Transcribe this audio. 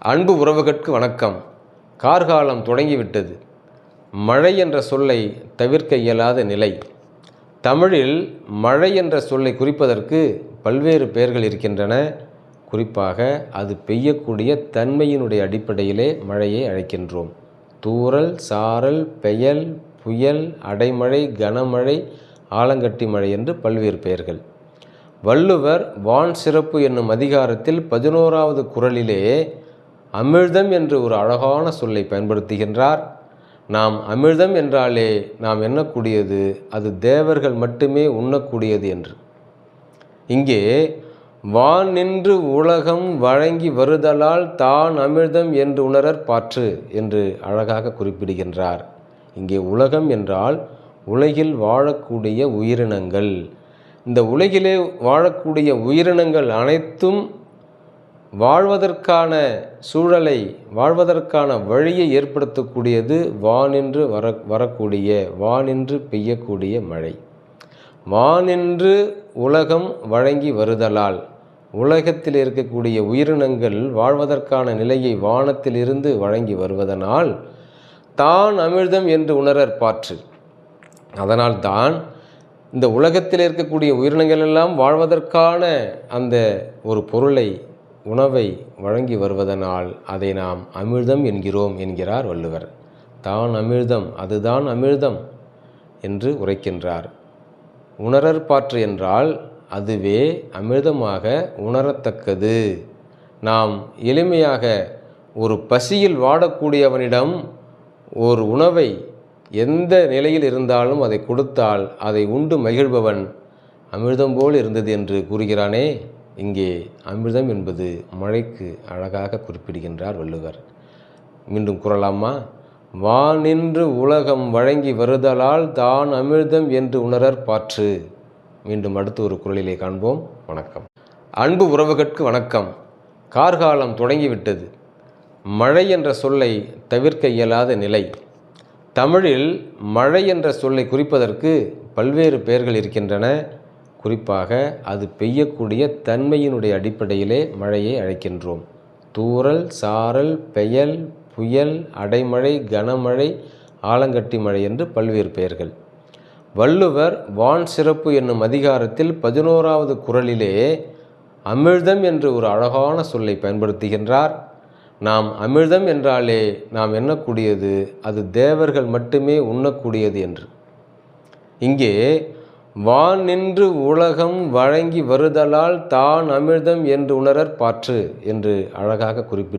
அன்பு உறவுகளுக்கு வணக்கம். கார்காலம் தொடங்கிவிட்டது. மழை என்ற சொல்லை தவிர்க்க இயலாத நிலை. தமிழில் மழை என்ற சொல்லை குறிப்பதற்கு பல்வேறு பெயர்கள் இருக்கின்றன. குறிப்பாக அது பெய்யக்கூடிய தன்மையினுடைய அடிப்படையிலே மழையை அழைக்கின்றோம். தூறல் சாரல் பெயல் புயல் அடைமழை கனமழை ஆலங்கட்டி மழை என்று பல்வேறு பெயர்கள். வள்ளுவர் வான் சிறப்பு என்னும் அதிகாரத்தில் பதினோராவது குறளிலே அமிழ்தம் என்று ஒரு அழகான சொல்லை பயன்படுத்துகின்றார். நாம் அமிழ்தம் என்றாலே நாம் எண்ணக்கூடியது அது தேவர்கள் மட்டுமே உண்ணக்கூடியது என்று. இங்கே வான் நின்று உலகம் வழங்கி வருதலால் தான் அமிழ்தம் என்று உணரற் பாற்று என்று அழகாக குறிப்பிடுகின்றார். இங்கே உலகம் என்றால் உலகில் வாழக்கூடிய உயிரினங்கள். இந்த உலகிலே வாழக்கூடிய உயிரினங்கள் அனைத்தும் வாழ்வதற்கான சூழலை வாழ்வதற்கான வழியை ஏற்படுத்தக்கூடியது வானின்று வர வரக்கூடிய வானின்று பெய்யக்கூடிய மழை. வானின்று உலகம் வழங்கி வருதலால் உலகத்தில் இருக்கக்கூடிய உயிரினங்கள் வாழ்வதற்கான நிலையை வானத்திலிருந்து வழங்கி வருவதனால் தான் அமிழ்தம் என்று உணரற் பாற்று. அதனால் தான் இந்த உலகத்தில் இருக்கக்கூடிய உயிரினங்கள் எல்லாம் வாழ்வதற்கான அந்த ஒரு பொருளை உணவை வழங்கி வருவதனால் அதை நாம் அமிழ்தம் என்கிறோம் என்கிறார் வள்ளுவர். தான் அமிழ்தம் அதுதான் அமிழ்தம் என்று உரைக்கின்றார். உணரற்பாற்று என்றால் அதுவே அமிர்தமாக உணரத்தக்கது. நாம் எளிமையாக ஒரு பசியில் வாடக்கூடியவனிடம் ஒரு உணவை எந்த நிலையில் இருந்தாலும் அதை கொடுத்தால் அதை உண்டு மகிழ்பவன் அமிர்தம் போல் இருந்தது என்று கூறுகிறானே. இங்கே அமிர்தம் என்பது மழைக்கு அழகாக குறிப்பிடுகின்றார் வள்ளுவர். மீண்டும் கூறலாமா? வானின்று உலகம் வழங்கி வருதலால் தான் அமிர்தம் என்று உணரற் பாற்று. மீண்டும் அடுத்து ஒரு குரலிலே காண்போம். வணக்கம். அன்பு உறவுகளுக்கு வணக்கம். கார்காலம் தொடங்கிவிட்டது. மழை என்ற சொல்லை தவிர்க்க இயலாத நிலை. தமிழில் மழை என்ற சொல்லை குறிப்பதற்கு பல்வேறு பெயர்கள் இருக்கின்றன. குறிப்பாக அது பெய்யக்கூடிய தன்மையினுடைய அடிப்படையிலே மழையை அழைக்கின்றோம். தூறல் சாரல் பெயல் புயல் அடைமழை கனமழை ஆலங்கட்டி மழை என்று பல்வேறு பெயர்கள். வள்ளுவர் வான் சிறப்பு என்னும் அதிகாரத்தில் பதினோராவது குறளிலே அமிழ்தம் என்று ஒரு அழகான சொல்லை பயன்படுத்துகின்றார். நாம் அமிழ்தம் என்றாலே நாம் எண்ணக்கூடியது அது தேவர்கள் மட்டுமே உண்ணக்கூடியது என்று. இங்கே வான் நின்று உலகம் வழங்கி வருதலால் தான் அமிழ்தம் என்று உணரற் பாற்று என்று அழகாக குறிப்பிட்டு